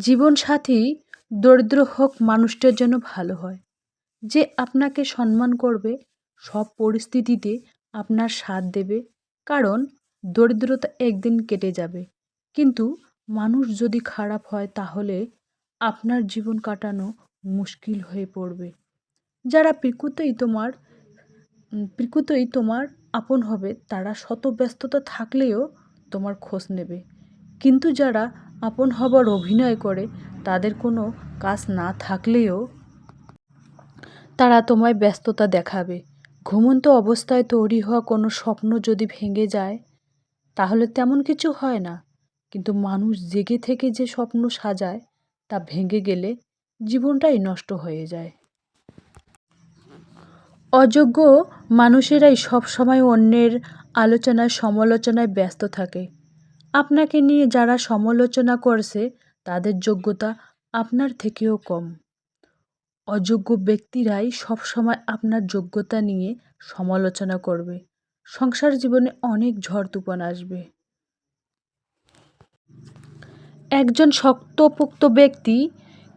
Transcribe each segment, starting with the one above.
জীবনসাথী দরিদ্র হোক, মানুষটার জন্য ভালো হয়। যে আপনাকে সম্মান করবে, সব পরিস্থিতিতে আপনার সাথ দেবে। কারণ দরিদ্রতা একদিন কেটে যাবে। কিন্তু মানুষ যদি খারাপ হয়, তাহলে আপনার জীবন কাটানো মুশকিল হয়ে পড়বে। যারা প্রকৃতই তোমার প্রকৃতই তোমার আপন হবে, তারা শত ব্যস্ততা থাকলেও তোমার খোঁজ নেবে। কিন্তু যারা আপন হবার অভিনয় করে, তাদের কোনো কাজ না থাকলেও তারা তোমায় ব্যস্ততা দেখাবে। ঘুমন্ত অবস্থায় তৈরি হওয়া কোনো স্বপ্ন যদি ভেঙে যায়, তাহলে তেমন কিছু হয় না। কিন্তু মানুষ জেগে থেকে যে স্বপ্ন সাজায়, তা ভেঙে গেলে জীবনটাই নষ্ট হয়ে যায়। অযোগ্য মানুষেরাই সবসময় অন্যের আলোচনায়, সমালোচনায় ব্যস্ত থাকে। আপনাকে নিয়ে যারা সমালোচনা করছে, তাদের যোগ্যতা আপনার থেকেও কম। অযোগ্য ব্যক্তিরাই সবসময় আপনার যোগ্যতা নিয়ে সমালোচনা করবে। সংসার জীবনে অনেক ঝড় তুফান আসবে। একজন শক্তপোক্ত ব্যক্তি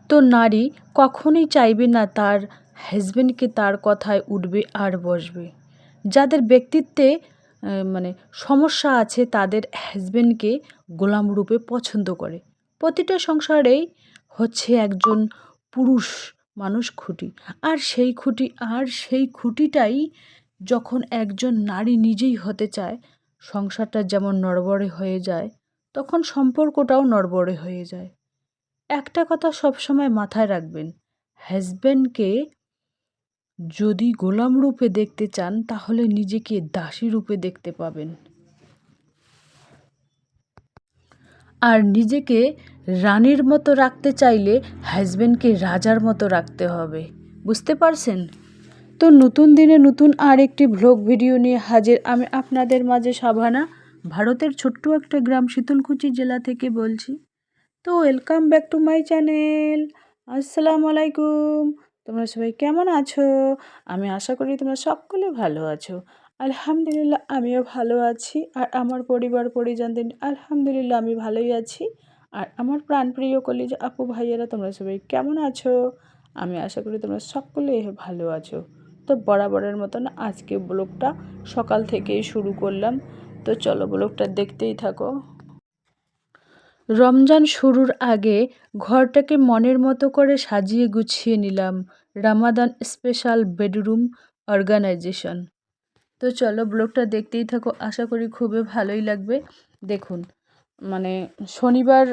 তো নারী কখনোই চাইবে না তার হাজব্যান্ডকে তার কথায় উঠবে আর বসবে। যাদের ব্যক্তিত্বে মানে সমস্যা আছে তাদের হাজব্যান্ডকে গোলাম রূপে পছন্দ করে। প্রতিটা সংসারেই হচ্ছে একজন পুরুষ মানুষ খুঁটি। আর সেই খুঁটি, আর সেই খুঁটিটাই যখন একজন নারী নিজেই হতে চায়, সংসারটা যেমন নড়বড়ে হয়ে যায়, তখন সম্পর্কটাও নড়বড়ে হয়ে যায়। একটা কথা সবসময় মাথায় রাখবেন হাজব্যান্ডকে যদি গোলাম রূপে দেখতে চান, তাহলে নিজেকে দাসী রূপে দেখতে পাবেন। আর নিজেকে রানীর মতো রাখতে চাইলে হাজব্যান্ডকে রাজার মতো রাখতে হবে। বুঝতে পারছেন? তো নতুন দিনে নতুন আর একটি ভ্লগ ভিডিও নিয়ে হাজির আমি আপনাদের মাঝে সাভানা, ভারতের ছোট্ট একটা গ্রাম শীতলকুচি জেলা থেকে বলছি। তো welcome back to my channel আসসালামু আলাইকুম। তোমরা সবাই কেমন আছো? আমি আশা করি তোমরা সকলে ভালো আছো। আলহামদুলিল্লাহ, আমিও ভালো আছি। আর আমার পরিবার, পরিজনদের, আলহামদুলিল্লাহ, আমি ভালোই আছি। আর আমার প্রাণপ্রিয় কলিজ আপু, ভাইয়েরা, তোমরা সবাই কেমন আছো? আমি আশা করি তোমরা সকলে ভালো আছো। তো বরাবরের মতন আজকে ব্লগটা সকাল থেকেই শুরু করলাম। তো চলো ব্লগটা দেখতেই থাকো। রমজান শুরুর আগে ঘরটাকে মনের মতো করে সাজিয়ে গুছিয়ে নিলাম। Ramadan special bedroom organisation. তো চলো ব্লগটা দেখতেই থাকো, আশা করি খুবই ভালোই লাগবে। দেখুন মানে শনিবার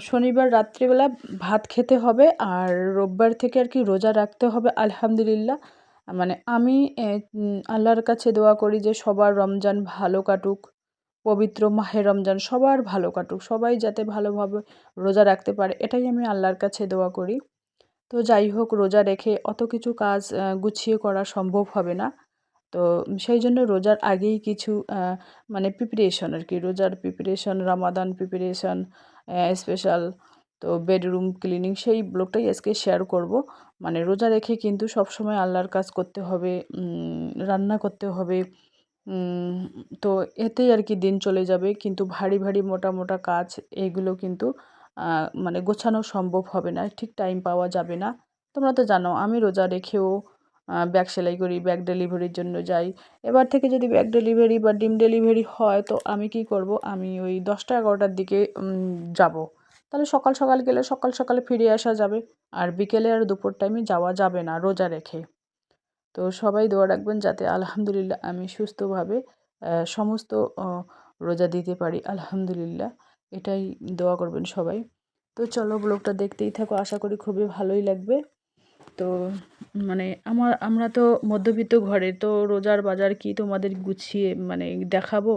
শনিবার রাত্রিবেলা ভাত খেতে হবে আর রোববার থেকে আর কি রোজা রাখতে হবে, আলহামদুলিল্লাহ। মানে আমি আল্লাহর কাছে দোয়া করি যে সবার রমজান ভালো কাটুক। পবিত্র মাহে রমজান সবার ভালো কাটুক, সবাই যাতে ভালোভাবে রোজা রাখতে পারে, এটাই আমি আল্লাহর কাছে দোয়া করি। তো যাই হোক, রোজা রেখে অত কিছু কাজ গুছিয়ে করা সম্ভব হবে না। তো সেই জন্য রোজার আগেই কিছু মানে প্রিপারেশন আর কি, রোজার প্রিপারেশন রামাদান প্রিপারেশন স্পেশাল তো বেডরুম ক্লিনিং সেই ব্লগটাই আজকে শেয়ার করব। মানে রোজা রেখে কিন্তু সবসময় আল্লাহর কাজ করতে হবে রান্না করতে হবে তো এতেই আর কি দিন চলে যাবে। কিন্তু ভারী ভারী, মোটা মোটা কাজ এইগুলো কিন্তু মানে গোছানো সম্ভব হবে না। ঠিক টাইম পাওয়া যাবে না। তোমরা তো জানো, আমি রোজা রেখেও ব্যাগ সেলাই করি, ব্যাগ ডেলিভারির জন্য যাই। এবার থেকে যদি ব্যাগ ডেলিভারি বা ডিম ডেলিভারি হয়, তো আমি কি করব? আমি ওই দশটা, এগারোটার দিকে যাব। তাহলে সকাল সকাল গেলে সকাল সকালে ফিরে আসা যাবে। আর বিকেলে আর দুপুর টাইমে যাওয়া যাবে না রোজা রেখে। তো সবাই দোয়া রাখবেন যাতে আলহামদুলিল্লাহ আমি সুস্থভাবে সমস্ত রোজা দিতে পারি। আলহামদুলিল্লাহ, এটাই দোয়া করবেন সবাই। তো চলো ব্লগটা দেখতেই থাকো, আশা করি খুবই ভালোই লাগবে। তো মানে আমার, আমরা তো মধ্যবিত্ত ঘরে, তো রোজার বাজার কি তোমাদের গুছিয়ে মানে দেখাবো?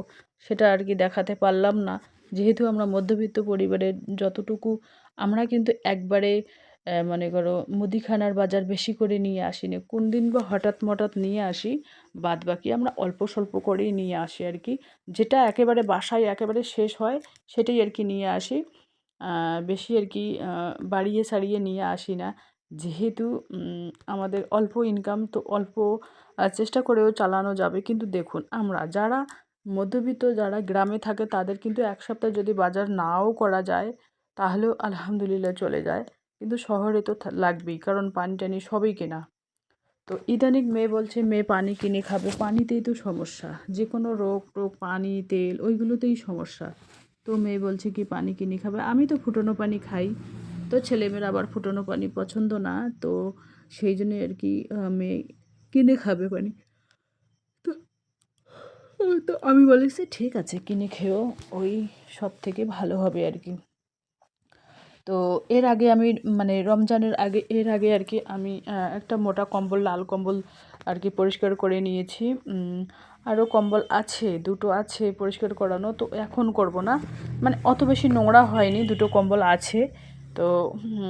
সেটা আর কি দেখাতে পারলাম না। যেহেতু আমরা মধ্যবিত্ত পরিবারের যতটুকু, আমরা কিন্তু একবারে মনে করো মুদিখানার বাজার বেশি করে নিয়ে আসি না কোন দিন বা হঠাৎ মঠাৎ নিয়ে আসি, বাদ বাকি আমরা অল্প স্বল্প করেই নিয়ে আসি আর কি। যেটা একেবারে বাসায় একেবারে শেষ হয়, সেটাই আর কি নিয়ে আসি। বেশি আর কি বাড়িয়ে সারিয়ে নিয়ে আসি না। যেহেতু আমাদের অল্প ইনকাম তো অল্প চেষ্টা করেও চালানো যাবে। কিন্তু দেখুন, আমরা যারা মধ্যবিত্ত, যারা গ্রামে থাকে, তাদের কিন্তু এক সপ্তাহ যদি বাজার নাও করা যায়, তাহলেও আলহামদুলিল্লাহ চলে যায়। কিন্তু শহরে তো লাগবেই, কারণ পানি টানি সবই কেনা। তো ইদানিং মেয়ে বলছে, মেয়ে পানি কিনে খাবে, পানিতেই তো সমস্যা। যে কোনো রোগ টোগ, পানি, তেল, ওইগুলোতেই সমস্যা। তো মেয়ে বলছে, কি পানি কিনে খাবে? আমি তো ফুটানো পানি খাই। তো ছেলেমেয়ের আবার ফুটানো পানি পছন্দ না, তো সেই জন্য আর কি মেয়ে কিনে খাবে পানি। তো তো আমি বলেছি, ঠিক আছে, কিনে খেয়েও ওই সব থেকে ভালো হবে আর কি। তো এর আগে আমি মানে রমজানের আগে, এর আগে আর কি আমি একটা মোটা কম্বল, লাল কম্বল আর কি পরিষ্কার করে নিয়েছি। আরও কম্বল আছে, দুটো আছে পরিষ্কার করানো, তো এখন করব না। মানে অত বেশি নোংরা হয়নি, দুটো কম্বল আছে। তো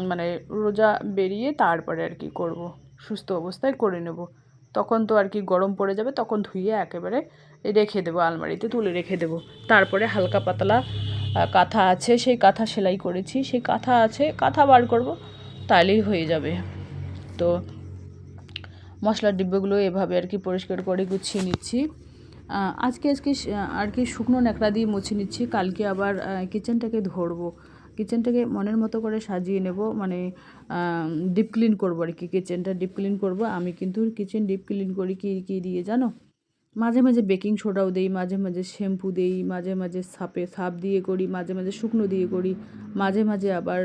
মানে রোজা বেরিয়ে তারপরে আর কি করব। সুস্থ অবস্থায় করে নেব। তখন তো আর কি গরম পড়ে যাবে, তখন ধুয়ে একেবারে রেখে দেবো আলমারিতে, তুলে রেখে দেবো। তারপরে হালকা পাতলা কাঁথা আছে, সেই কাঁথা সেলাই করেছি। সেই কাঁথা আছে, কাঁথা বার করব তাহলেই হয়ে যাবে। তো মশলার ডিব্বাগুলো এভাবে আর কি পরিষ্কার করে গুছিয়ে নিচ্ছি। আজকে আজকে আর কি শুকনো ন্যাকড়া দিয়ে মুছে নিচ্ছি। কালকে আবার কিচেনটাকে ধরবো। কিচেনটাকে মনের মতো করে সাজিয়ে নেব। মানে ডিপ ক্লিন করব আর কি। কিচেনটা ডিপ ক্লিন করব। আমি কিন্তু কিচেন ডিপ ক্লিন করি। কি কি দিয়ে জানো? মাঝে মাঝে বেকিং সোডাও দেই, মাঝে মাঝে শ্যাম্পু দেই, মাঝে মাঝে সাপে সাপ দিয়ে করি, মাঝে মাঝে শুকনো দিয়ে করি, মাঝে মাঝে আবার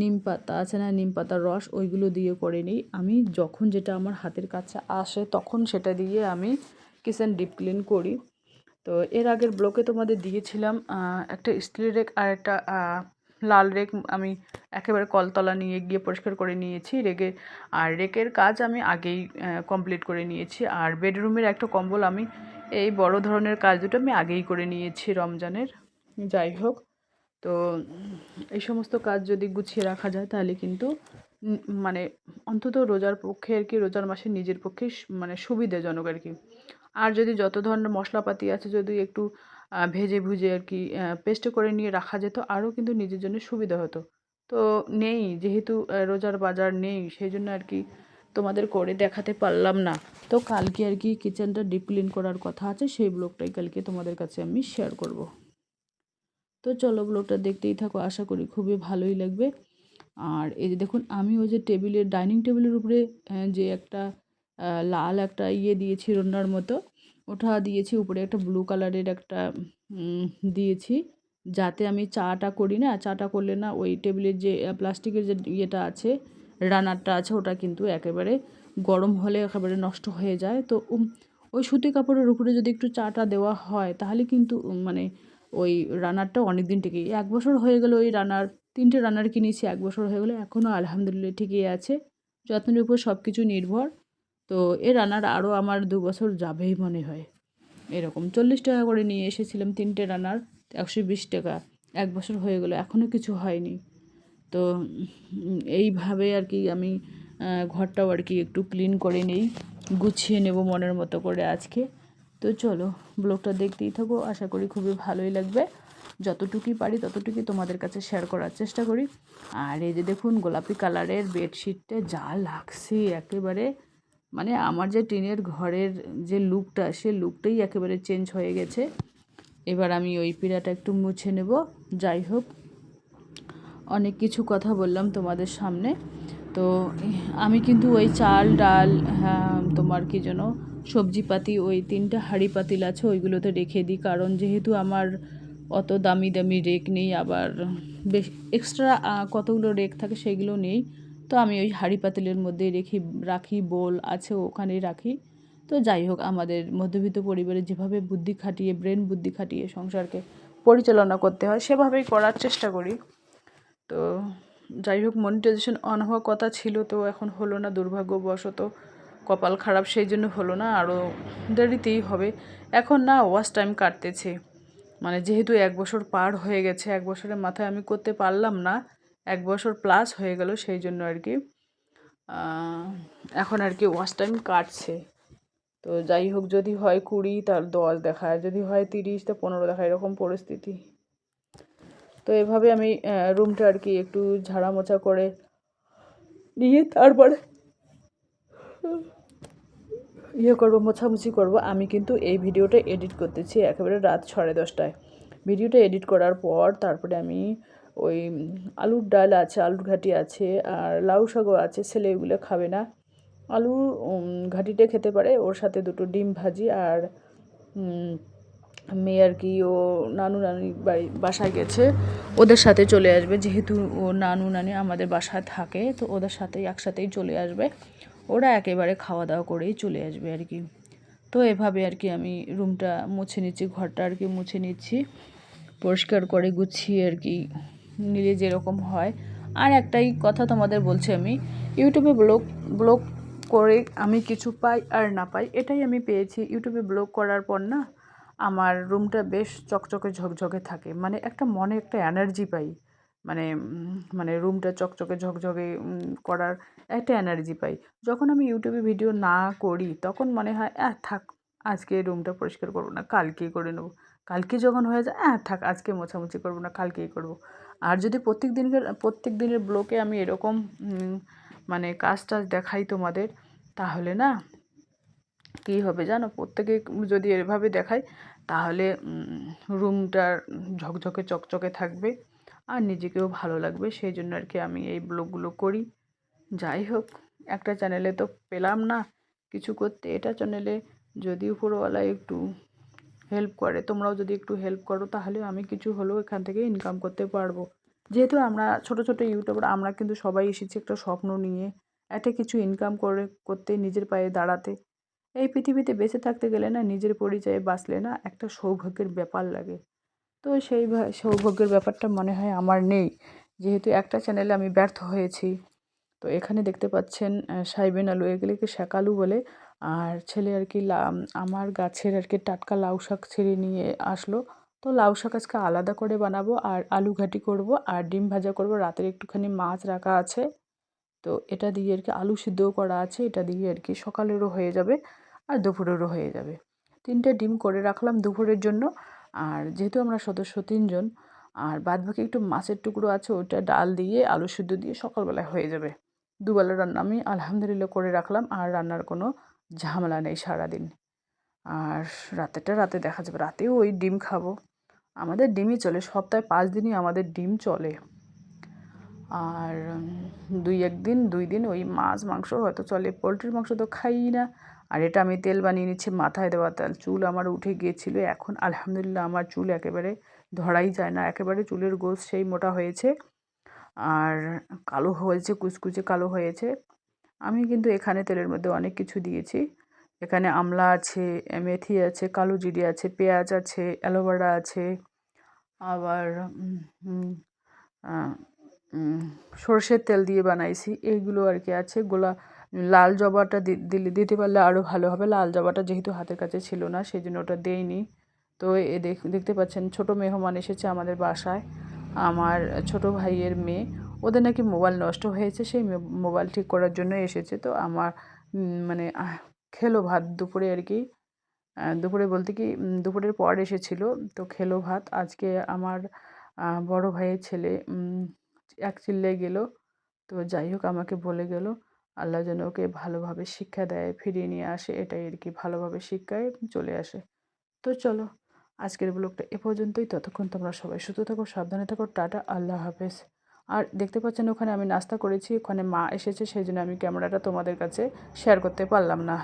নিম পাতা আছে না, নিম পাতার রস ওইগুলো দিয়ে করে নিই। আমি যখন যেটা আমার হাতের কাছে আসে তখন সেটা দিয়ে আমি কিচেন ডিপ ক্লিন করি। তো এর আগের ব্লকে তোমাদের দিয়েছিলাম একটা স্টিলের আর একটা লাল রেক আমি একেবারে কলতলা নিয়ে গিয়ে পরিষ্কার করে নিয়েছি রেকের। আর রেকের কাজ আমি আগেই কমপ্লিট করে নিয়েছি। আর বেডরুমের একটা কম্বল আমি এই বড় ধরনের কাজ দুটো আমি আগেই করে নিয়েছি রমজানের। যাই হোক, তো এই সমস্ত কাজ যদি গুছিয়ে রাখা যায় তাহলে কিন্তু মানে অন্তত রোজার পক্ষে আর কি, রোজার মাসে নিজের পক্ষে মানে সুবিধাজনক আর কি। আর যদি যত ধরনের মশলাপাতি আছে যদি একটু ভেজে ভুজে আর কি পেস্ট করে নিয়ে রাখা যেত, আরও কিন্তু নিজের জন্য সুবিধা হতো। তো নেই, যেহেতু রোজার বাজার নেই, সেই জন্য আর কি তোমাদের করে দেখাতে পারলাম না। তো কালকে আর কি কিচেনটা ডিপ ক্লিন করার কথা আছে, সেই ব্লগটাই কালকে তোমাদের কাছে আমি শেয়ার করব। তো চলো ব্লগটা দেখতেই থাকো, আশা করি খুবই ভালোই লাগবে। আর এই যে দেখুন, আমি ওই যে টেবিলের ডাইনিং টেবিলের উপরে যে একটা লাল একটা ইয়ে দিয়েছি, রান্নার মতো ওটা দিয়েছি, উপরে একটা ব্লু কালারের একটা দিয়েছি। যাতে আমি চাটা করি না, চাটা করলে না ওই টেবিলের যে প্লাস্টিকের যে ইয়েটা আছে, রানারটা আছে, ওটা কিন্তু একেবারে গরম হলে একেবারে নষ্ট হয়ে যায়। তো ওই সুতি কাপড়ের উপরে যদি একটু চাটা দেওয়া হয়, তাহলে কিন্তু মানে ওই রানারটা অনেক দিন টিকে। এক বছর হয়ে গেল ওই রানার, তিনটে রানার কিনেছি, এক বছর হয়ে গেলো এখনও আলহামদুলিল্লাহ ঠিকই আছে। যত্নের উপর সব কিছু নির্ভর। তো এ রানার আরও আমার দু বছর যাবেই মনে হয়। এরকম চল্লিশ টাকা করে নিয়ে এসেছিলাম তিনটে রানার একশো বিশ টাকা। এক বছর হয়ে গেলো এখনও কিছু হয়নি। তো এইভাবে আর কি আমি ঘরটাও আর কি একটু ক্লিন করে নেই, গুছিয়ে নেব মনের মতো করে আজকে। তো চলো, ব্লগটা দেখতেই থাকো, আশা করি খুবই ভালোই লাগবে। যতটুকুই পারি ততটুকুই তোমাদের কাছে শেয়ার করার চেষ্টা করি। আর এই যে দেখুন, গোলাপি কালারের বেডশিটটা যা লাগছে, একেবারে মানে আমার যে টিনের ঘরের যে লুকটা, সে লুকটাই একেবারে চেঞ্জ হয়ে গেছে। এবার আমি ওই পিড়াটা একটু মুছে নেব। যাই হোক, অনেক কিছু কথা বললাম তোমাদের সামনে। তো আমি কিন্তু ওই চাল, ডাল হ্যাঁ তোমার কি যেন সবজিপাতি, ওই তিনটা হাঁড়ি পাতিল আছে, ওইগুলোতে রেখে দিই। কারণ যেহেতু আমার অত দামি দামি রেক নেই, আবার বেশ এক্সট্রা কতগুলো রেক থাকে সেগুলো নেই। তো আমি ওই হাঁড়ি পাতিলের মধ্যেই রেখি রাখি, বোল আছে ওখানেই রাখি। তো যাই হোক, আমাদের মধ্যবিত্ত পরিবারে যেভাবে বুদ্ধি খাটিয়ে, ব্রেন বুদ্ধি খাটিয়ে সংসারকে পরিচালনা করতে হয়, সেভাবেই করার চেষ্টা করি। তো যাই হোক মনিটাইজেশন অন হওয়ার কথা ছিল, তো এখন হলো না, দুর্ভাগ্যবশত কপাল খারাপ, সেই জন্য হলো না, আরও দেরিতেই হবে। এখন না ওয়াচ টাইম কাটতেছে। মানে যেহেতু এক বছর পার হয়ে গেছে, এক বছরের মাথায় আমি করতে পারলাম না এক বছর প্লাস হয়ে গেল সেই জন্য আর কি এখন আর কি ওয়াচ টাইম কাটছে। তো যাই হোক, যদি হয় কুড়ি, তার দশ দেখায়। যদি হয় তিরিশ, তা পনেরো দেখায়। এরকম পরিস্থিতি। তো এভাবে আমি রুমটা আর কি একটু ঝাড়া মোছা করে নিয়ে তারপরে ইয়ে করব, মোছামুছি করব। আমি কিন্তু এই ভিডিওটা এডিট করতেছি একেবারে রাত সাড়ে দশটায়। ভিডিওটা এডিট করার পর তারপরে আমি ওই আলুর ডাল আছে, আলুর ঘাটি আছে, আর লাউ শাকও আছে, ছেলে এগুলো খাবে না। আলু ঘাটিটা খেতে পারে, ওর সাথে দুটো ডিম ভাজি আর মেয়ে আর কি, ও নানু নানি বাড়ি, বাসায় গেছে। ওদের সাথে চলে আসবে, যেহেতু ও নানু নানি আমাদের বাসায় থাকে, তো ওদের সাথেই একসাথেই চলে আসবে। ওরা একেবারে খাওয়া দাওয়া করেই চলে আসবে আর কি। তো এভাবে আর কি আমি রুমটা মুছে নিচ্ছি, ঘরটা আর কি মুছে নিচ্ছি, পরিষ্কার করে গুছিয়ে আর কি নিলে যেরকম হয়। আর একটাই কথা তোমাদের বলছি আমি ইউটিউবে ব্লগ ব্লগ করে আমি কিছু পাই আর না পাই, এটাই আমি পেয়েছি। ইউটিউবে ব্লগ করার পর না, আমার রুমটা বেশ চকচকে ঝকঝকে থাকে। মানে একটা মনে একটা এনার্জি পাই। মানে মানে রুমটা চকচকে ঝকঝকে করার একটা এনার্জি পাই। যখন আমি ইউটিউবে ভিডিও না করি, তখন মনে হয়, আহ, থাক, আজকে রুমটা পরিষ্কার করব না, কালকেই করে নেব। কালকে যখন হয়ে যায় হ্যাঁ থাক, আজকে মোছামুছি করব না, কালকেই করব। আর যদি প্রত্যেক দিনকার, প্রত্যেক দিনের ব্লকে আমি এরকম মানে কাজ টাজ দেখাই তোমাদের, তাহলে না, কী হবে জানো? প্রত্যেকে যদি এভাবে দেখাই তাহলে রুমটার ঝকঝকে, চকচকে থাকবে, আর নিজেকেও ভালো লাগবে। সেই জন্য আর কি আমি এই ব্লগগুলো করি। যাই হোক, একটা চ্যানেলে তো পেলাম না, কিছু করতে। এটা চ্যানেলে যদি উপরওয়ালা একটু হেল্প করে। তোমরাও যদি একটু হেল্প করো, তাহলে আমি কিছু হলেও এখান থেকে ইনকাম করতে পারব। যেহেতু আমরা ছোট ছোট ইউটিউবার আমরা কিন্তু সবাই এসেছি একটা স্বপ্ন নিয়ে, একটা কিছু ইনকাম করে, করতে, নিজের পায়ে দাঁড়াতে। এই পৃথিবীতে বেঁচে থাকতে গেলে না, নিজের পরিচয়ে বাঁচলে না একটা সৌভাগ্যের ব্যাপার লাগে। তো সেই সৌভাগ্যের ব্যাপারটা মনে হয় আমার নেই। যেহেতু একটা চ্যানেলে আমি ব্যর্থ হয়েছি। তো এখানে দেখতে পাচ্ছেন সাইবেন আলু এগুলিকে শাকালু বলে। আর ছেলে আর কি আমার গাছের আর কি টাটকা লাউ শাক ছিঁড়ে নিয়ে আসলো। তো লাউ শাক আজকে আলাদা করে বানাবো আর আলু ঘাটি করব আর ডিম ভাজা করব। রাতের একটুখানি মাছ রাখা আছে। তো এটা দিয়ে আর কি আলু সিদ্ধও করা আছে। এটা দিয়ে আর কি সকালেরও হয়ে যাবে আর দুপুরেরও হয়ে যাবে। তিনটে ডিম করে রাখলাম দুপুরের জন্য। আর যেহেতু আমরা সদস্য তিনজন, আর বাদ বাকি একটু মাছের টুকরো আছে ওটা ডাল দিয়ে, আলু সিদ্ধ দিয়ে সকালবেলায় হয়ে যাবে। দুবেলা রান্না আমি আলহামদুলিল্লাহ করে রাখলাম। আর রান্নার কোনো ঝামেলা নেই সারাদিন। আর রাতেরটা রাতে দেখা যাবে। রাতেও ওই ডিম খাব। আমাদের ডিমই চলে। সপ্তাহে পাঁচ দিনই আমাদের ডিম চলে। আর দুই একদিন, দুই দিন ওই মাছ, মাংস হয়তো চলে। পোলট্রির মাংস তো খাই না। আর এটা আমি তেল বানিয়ে নিচ্ছি মাথায় দেওয়া তেল। চুল আমার উঠে গিয়েছিল। এখন আলহামদুলিল্লাহ আমার চুল একেবারে ধরাই যায় না। একেবারে চুলের গোছ সেই মোটা হয়েছে। আর কালো হয়েছে, কুচকুচে কালো হয়েছে। আমি কিন্তু এখানে তেলের মধ্যে অনেক কিছু দিয়েছি। এখানে আমলা আছে, মেথি আছে, কালো জিরে আছে, পেঁয়াজ আছে, অ্যালোভেরা আছে, আবার সর্ষের তেল দিয়ে বানাইছি। এইগুলো আর কি আছে। গোলা, লাল জবাটা দিলে, দিতে পারলে আরও ভালো হবে। লাল জবাটা যেহেতু হাতের কাছে ছিল না সেই জন্য ওটা দেইনি। তো এ দেখ, দেখতে পাচ্ছেন, ছোট মেহমান এসেছে আমাদের বাসায়। আমার ছোট ভাইয়ের মেয়ে। ওদের নাকি মোবাইল নষ্ট হয়েছে, সেই মোবাইল ঠিক করার জন্য এসেছে। তো আমার মানে খেলো ভাত দুপুরে আর কি দুপুরে বলতে কি দুপুরের পর এসেছিল। তো খেলো ভাত, আজকে আমার বড় ভাইয়ের ছেলে এক চিল্লায় গেল। তো যাই হোক, আমাকে বলে গেল, আল্লাহ যেন ওকে ভালোভাবে শিক্ষা দেয়, ফিরিয়ে নিয়ে আসে, এটাই আর কি, ভালোভাবে শিক্ষায় চলে আসে। তো চলো, আজকের ব্লগটা এ পর্যন্তই। ততক্ষণ তোমরা সবাই সুস্থ থাকো, সাবধানে থাকো, টাটা, আল্লাহ হাফেজ। আর দেখতে পাচ্ছেন ওখানে আমি নাস্তা করেছি, ওখানে মা এসেছে, সেই জন্য আমি ক্যামেরাটা তোমাদের কাছে শেয়ার করতে পারলাম না।